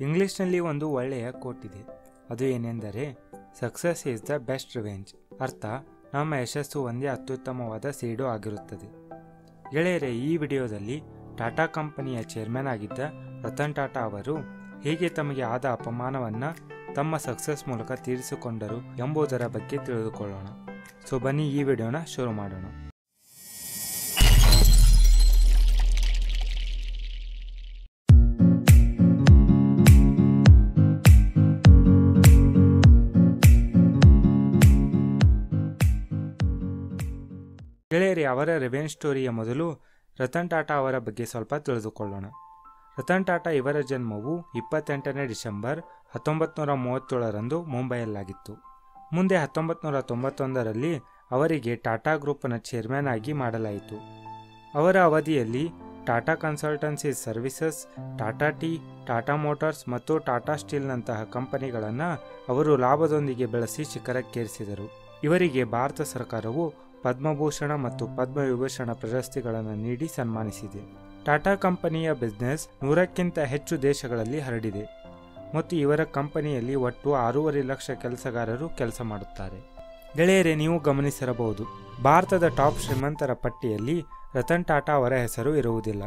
ಇಂಗ್ಲಿಷ್ನಲ್ಲಿ ಒಂದು ಒಳ್ಳೆಯ ಕೋಟ್ ಇದೆ. ಅದು ಏನೆಂದರೆ success is the best revenge ಅರ್ಥ, ನಮ್ಮ ಯಶಸ್ಸು ಒಂದೇ ಅತ್ಯುತ್ತಮವಾದ ಸೀಡು ಆಗಿರುತ್ತದೆ. ಗೆಳೆಯರೇ, ಈ ವಿಡಿಯೋದಲ್ಲಿ ಟಾಟಾ ಕಂಪನಿಯ ಚೇರ್ಮನ್ ಆಗಿದ್ದ ರತನ್ ಟಾಟಾ ಅವರು ಹೇಗೆ ತಮಗೆ ಆದ ಅಪಮಾನವನ್ನು ತಮ್ಮ ಸಕ್ಸಸ್ ಮೂಲಕ ತೀರಿಸಿಕೊಂಡರು ಎಂಬುದರ ಬಗ್ಗೆ ತಿಳಿದುಕೊಳ್ಳೋಣ. ಸೊ, ಬನ್ನಿ ಈ ವಿಡಿಯೋನ ಶುರು ಮಾಡೋಣ. ಗೆಳೆಯರಿ ಅವರ ರೆವೆನ್ ಸ್ಟೋರಿಯ ಮೊದಲು ರತನ್ ಟಾಟಾ ಅವರ ಬಗ್ಗೆ ಸ್ವಲ್ಪ ತಿಳಿದುಕೊಳ್ಳೋಣ. ರತನ್ ಟಾಟಾ ಇವರ ಜನ್ಮವು ಇಪ್ಪತ್ತೆಂಟನೇ ಡಿಸೆಂಬರ್ ಹತ್ತೊಂಬತ್ತು ನೂರ ಮೂವತ್ತೇಳರಂದು ಮುಂಬೈಯಲ್ಲಾಗಿತ್ತು. ಮುಂದೆ ಹತ್ತೊಂಬತ್ತು ನೂರ ತೊಂಬತ್ತೊಂದರಲ್ಲಿ ಅವರಿಗೆ ಟಾಟಾ ಗ್ರೂಪ್ನ ಚೇರ್ಮನ್ ಆಗಿ ಮಾಡಲಾಯಿತು. ಅವರ ಅವಧಿಯಲ್ಲಿ Tata consultancy services Tata tea, Tata motors ಮತ್ತು ಟಾಟಾ ಸ್ಟೀಲ್ನಂತಹ ಕಂಪನಿಗಳನ್ನು ಅವರು ಲಾಭದೊಂದಿಗೆ ಬೆಳೆಸಿ ಶಿಖರಕ್ಕೇರಿಸಿದರು. ಇವರಿಗೆ ಭಾರತ ಸರ್ಕಾರವು ಪದ್ಮಭೂಷಣ ಮತ್ತು ಪದ್ಮವಿಭೂಷಣ ಪ್ರಶಸ್ತಿಗಳನ್ನು ನೀಡಿ ಸನ್ಮಾನಿಸಿದೆ. ಟಾಟಾ ಕಂಪನಿಯ ಬಿಸ್ನೆಸ್ ನೂರಕ್ಕಿಂತ ಹೆಚ್ಚು ದೇಶಗಳಲ್ಲಿ ಹರಡಿದೆ. ಮತ್ತು ಇವರ ಕಂಪನಿಯಲ್ಲಿ ಒಟ್ಟು ಆರೂವರೆ ಲಕ್ಷ ಕೆಲಸಗಾರರು ಕೆಲಸ ಮಾಡುತ್ತಾರೆ. ಗೆಳೆಯರೆ, ನೀವು ಗಮನಿಸಿರಬಹುದು, ಭಾರತದ ಟಾಪ್ ಶ್ರೀಮಂತರ ಪಟ್ಟಿಯಲ್ಲಿ ರತನ್ ಟಾಟಾ ಅವರ ಹೆಸರು ಇರುವುದಿಲ್ಲ.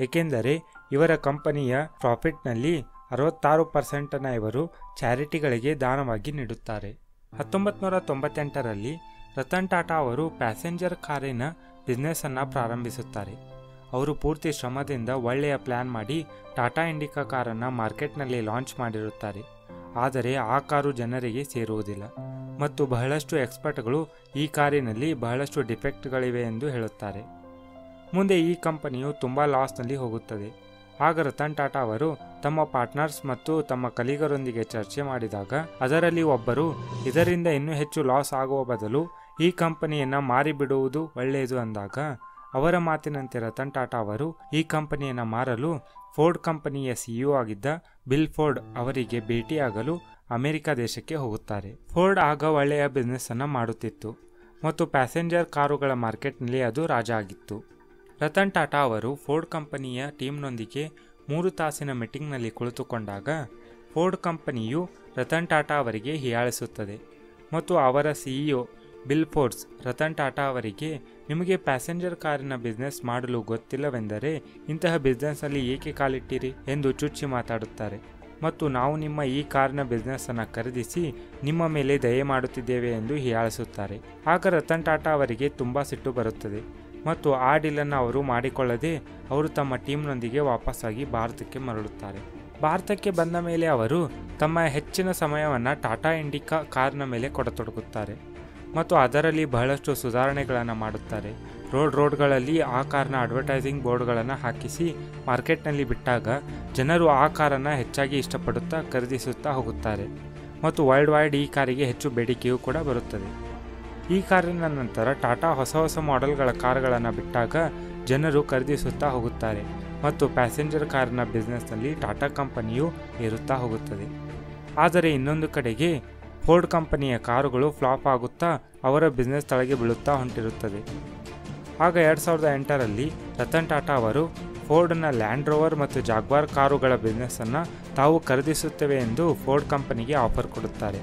ಏಕೆಂದರೆ ಇವರ ಕಂಪನಿಯ ಪ್ರಾಫಿಟ್ನಲ್ಲಿ ಅರವತ್ತಾರು ಪರ್ಸೆಂಟನ್ನು ಇವರು ಚಾರಿಟಿಗಳಿಗೆ ದಾನವಾಗಿ ನೀಡುತ್ತಾರೆ. ಹತ್ತೊಂಬತ್ತು ನೂರ ತೊಂಬತ್ತೆಂಟರಲ್ಲಿ ರತನ್ ಟಾಟಾ ಅವರು ಪ್ಯಾಸೆಂಜರ್ ಕಾರಿನ ಬಿಸ್ನೆಸ್ ಅನ್ನ ಪ್ರಾರಂಭಿಸುತ್ತಾರೆ. ಅವರು ಪೂರ್ತಿ ಶ್ರಮದಿಂದ ಒಳ್ಳೆಯ ಪ್ಲಾನ್ ಮಾಡಿ ಟಾಟಾ ಇಂಡಿಕಾ ಕಾರನ್ನು ಮಾರ್ಕೆಟ್ನಲ್ಲಿ ಲಾಂಚ್ ಮಾಡಿರುತ್ತಾರೆ. ಆದರೆ ಆ ಕಾರು ಜನರಿಗೆ ಸೇರುವುದಿಲ್ಲ. ಮತ್ತು ಬಹಳಷ್ಟು ಎಕ್ಸ್ಪರ್ಟ್ಗಳು ಈ ಕಾರಿನಲ್ಲಿ ಬಹಳಷ್ಟು ಡಿಫೆಕ್ಟ್ಗಳಿವೆ ಎಂದು ಹೇಳುತ್ತಾರೆ. ಮುಂದೆ ಈ ಕಂಪನಿಯು ತುಂಬ ಲಾಸ್ನಲ್ಲಿ ಹೋಗುತ್ತದೆ. ಆಗ ರತನ್ ಟಾಟಾ ಅವರು ತಮ್ಮ ಪಾರ್ಟ್ನರ್ಸ್ ಮತ್ತು ತಮ್ಮ ಕಲಿಗರೊಂದಿಗೆ ಚರ್ಚೆ ಮಾಡಿದಾಗ ಅದರಲ್ಲಿ ಒಬ್ಬರು, ಇದರಿಂದ ಇನ್ನೂ ಹೆಚ್ಚು ಲಾಸ್ ಆಗುವ ಬದಲು ಈ ಕಂಪನಿಯನ್ನು ಮಾರಿಬಿಡುವುದು ಒಳ್ಳೆಯದು ಅಂದಾಗ, ಅವರ ಮಾತಿನಂತೆ ರತನ್ ಟಾಟಾ ಅವರು, ಈ ಕಂಪನಿಯನ್ನು ಮಾರಲು ಫೋರ್ಡ್ ಕಂಪನಿಯ ಸಿಇಒ ಆಗಿದ್ದ ಬಿಲ್ ಫೋರ್ಡ್ ಅವರಿಗೆ ಭೇಟಿಯಾಗಲು ಅಮೆರಿಕ ದೇಶಕ್ಕೆ ಹೋಗುತ್ತಾರೆ. ಫೋರ್ಡ್ ಆಗ ಒಳ್ಳೆಯ ಬಿಸ್ನೆಸ್ ಅನ್ನು ಮಾಡುತ್ತಿತ್ತು ಮತ್ತು ಪ್ಯಾಸೆಂಜರ್ ಕಾರುಗಳ ಮಾರ್ಕೆಟ್ನಲ್ಲಿ ಅದು ರಾಜ ಆಗಿತ್ತು. ರತನ್ ಟಾಟಾ ಅವರು ಫೋರ್ಡ್ ಕಂಪನಿಯ ಟೀಮ್ನೊಂದಿಗೆ ಮೂರು ತಾಸಿನ ಮೀಟಿಂಗ್ನಲ್ಲಿ ಕುಳಿತುಕೊಂಡಾಗ ಫೋರ್ಡ್ ಕಂಪನಿಯು ರತನ್ ಟಾಟಾ ಅವರಿಗೆ ಹೀಯಾಳಿಸುತ್ತದೆ ಮತ್ತು ಅವರ CEO Bill Ford's Ratan Tata ಅವರಿಗೆ ನಿಮಗೆ ಪ್ಯಾಸೆಂಜರ್ ಕಾರಿನ ಬಿಸ್ನೆಸ್ ಮಾಡಲು ಗೊತ್ತಿಲ್ಲವೆಂದರೆ ಇಂತಹ ಬಿಸ್ನೆಸ್ಸಲ್ಲಿ ಏಕೆ ಕಾಲಿಟ್ಟಿರಿ ಎಂದು ಚುಚ್ಚಿ ಮಾತಾಡುತ್ತಾರೆ ಮತ್ತು ನಾವು ನಿಮ್ಮ ಈ ಕಾರಿನ ಬಿಸ್ನೆಸ್ಸನ್ನು ಖರೀದಿಸಿ ನಿಮ್ಮ ಮೇಲೆ ದಯೆ ಮಾಡುತ್ತಿದ್ದೇವೆ ಎಂದು ಹೀಯಾಳಿಸುತ್ತಾರೆ. ಆಗ ರತನ್ ಟಾಟಾ ಅವರಿಗೆ ತುಂಬ ಸಿಟ್ಟು ಬರುತ್ತದೆ. ಮತ್ತು ಆ ಡೀಲನ್ನು ಅವರು ಮಾಡಿಕೊಳ್ಳದೆ ಅವರು ತಮ್ಮ ಟೀಮ್ನೊಂದಿಗೆ ವಾಪಸ್ಸಾಗಿ ಭಾರತಕ್ಕೆ ಮರಳುತ್ತಾರೆ. ಭಾರತಕ್ಕೆ ಬಂದ ಮೇಲೆ ಅವರು ತಮ್ಮ ಹೆಚ್ಚಿನ ಸಮಯವನ್ನು ಟಾಟಾ ಇಂಡಿಕಾ ಕಾರ್ನ ಮೇಲೆ ಕೊಡತೊಡಗುತ್ತಾರೆ ಮತ್ತು ಅದರಲ್ಲಿ ಬಹಳಷ್ಟು ಸುಧಾರಣೆಗಳನ್ನು ಮಾಡುತ್ತಾರೆ. ರೋಡ್ ರೋಡ್ಗಳಲ್ಲಿ ಆ ಕಾರ್ನ ಅಡ್ವರ್ಟೈಸಿಂಗ್ ಬೋರ್ಡ್ಗಳನ್ನು ಹಾಕಿಸಿ ಮಾರ್ಕೆಟ್ನಲ್ಲಿ ಬಿಟ್ಟಾಗ ಜನರು ಆ ಕಾರನ್ನು ಹೆಚ್ಚಾಗಿ ಇಷ್ಟಪಡುತ್ತಾ ಖರೀದಿಸುತ್ತಾ ಹೋಗುತ್ತಾರೆ ಮತ್ತು ವರ್ಲ್ಡ್ ವೈಡ್ ಈ ಕಾರಿಗೆ ಹೆಚ್ಚು ಬೇಡಿಕೆಯೂ ಕೂಡ ಬರುತ್ತದೆ. ಈ ಕಾರಿನ ನಂತರ ಟಾಟಾ ಹೊಸ ಹೊಸ ಮಾಡೆಲ್ಗಳ ಕಾರುಗಳನ್ನು ಬಿಟ್ಟಾಗ ಜನರು ಖರೀದಿಸುತ್ತಾ ಹೋಗುತ್ತಾರೆ ಮತ್ತು ಪ್ಯಾಸೆಂಜರ್ ಕಾರಿನ ಬಿಸ್ನೆಸ್ನಲ್ಲಿ ಟಾಟಾ ಕಂಪನಿಯು ಏರುತ್ತಾ ಹೋಗುತ್ತದೆ. ಆದರೆ ಇನ್ನೊಂದು ಕಡೆಗೆ ಫೋರ್ಡ್ ಕಂಪನಿಯ ಕಾರುಗಳು ಫ್ಲಾಪ್ ಆಗುತ್ತಾ ಅವರ ಬಿಸ್ನೆಸ್ ತಳಗೆ ಬೀಳುತ್ತಾ ಹೊಂಟಿರುತ್ತದೆ. ಆಗ ಎರಡು ಸಾವಿರದ ಎಂಟರಲ್ಲಿ ರತನ್ ಟಾಟಾ ಅವರು ಫೋರ್ಡ್ನ ಲ್ಯಾಂಡ್ ರೋವರ್ ಮತ್ತು ಜಾಗ್ವಾರ್ ಕಾರುಗಳ ಬಿಸ್ನೆಸ್ಸನ್ನು ತಾವು ಖರೀದಿಸುತ್ತೇವೆ ಎಂದು ಫೋರ್ಡ್ ಕಂಪನಿಗೆ ಆಫರ್ ಕೊಡುತ್ತಾರೆ.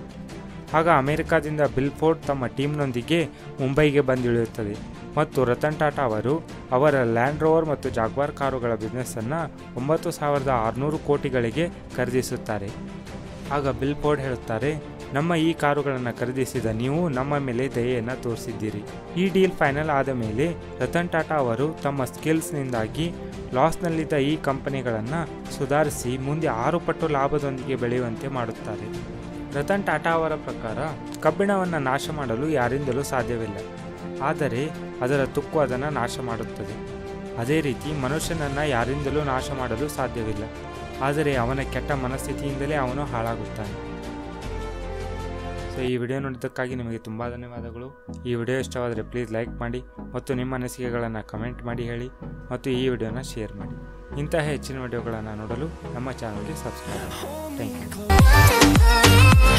ಆಗ ಅಮೆರಿಕಾದಿಂದ ಬಿಲ್ ಫೋರ್ಡ್ ತಮ್ಮ ಟೀಮ್ನೊಂದಿಗೆ ಮುಂಬೈಗೆ ಬಂದಿಳಿಯುತ್ತದೆ. ಮತ್ತು ರತನ್ ಟಾಟಾ ಅವರು ಅವರ ಲ್ಯಾಂಡ್ ರೋವರ್ ಮತ್ತು ಜಾಗ್ವಾರ್ ಕಾರುಗಳ ಬಿಸ್ನೆಸ್ಸನ್ನು ಒಂಬತ್ತು ಸಾವಿರದ ಆರುನೂರು ಕೋಟಿಗಳಿಗೆ ಖರೀದಿಸುತ್ತಾರೆ. ಆಗ ಬಿಲ್ ಫೋರ್ಡ್ ಹೇಳುತ್ತಾರೆ, ನಮ್ಮ ಈ ಕಾರುಗಳನ್ನು ಖರೀದಿಸಿದ ನೀವು ನಮ್ಮ ಮೇಲೆ ದಯೆಯನ್ನು ತೋರಿಸಿದ್ದೀರಿ. ಈ ಡೀಲ್ ಫೈನಲ್ ಆದ ಮೇಲೆ ರತನ್ ಟಾಟಾ ಅವರು ತಮ್ಮ ಸ್ಕಿಲ್ಸ್ನಿಂದಾಗಿ ಲಾಸ್ನಲ್ಲಿದ್ದ ಈ ಕಂಪನಿಗಳನ್ನು ಸುಧಾರಿಸಿ ಮುಂದೆ ಆರು ಪಟ್ಟು ಲಾಭದೊಂದಿಗೆ ಬೆಳೆಯುವಂತೆ ಮಾಡುತ್ತಾರೆ. ರತನ್ ಟಾಟಾ ಅವರ ಪ್ರಕಾರ ಕಬ್ಬಿಣವನ್ನು ನಾಶ ಮಾಡಲು ಯಾರಿಂದಲೂ ಸಾಧ್ಯವಿಲ್ಲ. ಆದರೆ ಅದರ ತುಕ್ಕು ಅದನ್ನು ನಾಶ ಮಾಡುತ್ತದೆ. ಅದೇ ರೀತಿ ಮನುಷ್ಯನನ್ನು ಯಾರಿಂದಲೂ ನಾಶ ಮಾಡಲು ಸಾಧ್ಯವಿಲ್ಲ. ಆದರೆ ಅವನ ಕೆಟ್ಟ ಮನಸ್ಥಿತಿಯಿಂದಲೇ ಅವನು ಹಾಳಾಗುತ್ತಾನೆ. ಸೊ ಈ ವಿಡಿಯೋ ನೋಡಿದ್ದಕ್ಕಾಗಿ ನಿಮಗೆ ತುಂಬ ಧನ್ಯವಾದಗಳು. ಈ ವಿಡಿಯೋ ಇಷ್ಟವಾದರೆ ಪ್ಲೀಸ್ ಲೈಕ್ ಮಾಡಿ ಮತ್ತು ನಿಮ್ಮ ಅನಿಸಿಕೆಗಳನ್ನು ಕಮೆಂಟ್ ಮಾಡಿ ಹೇಳಿ ಮತ್ತು ಈ ವಿಡಿಯೋನ ಶೇರ್ ಮಾಡಿ. ಇಂತಹ ಹೆಚ್ಚಿನ ವಿಡಿಯೋಗಳನ್ನು ನೋಡಲು ನಮ್ಮ ಚಾನಲ್ಗೆ ಸಬ್ಸ್ಕ್ರೈಬ್ ಮಾಡಿ. Thank you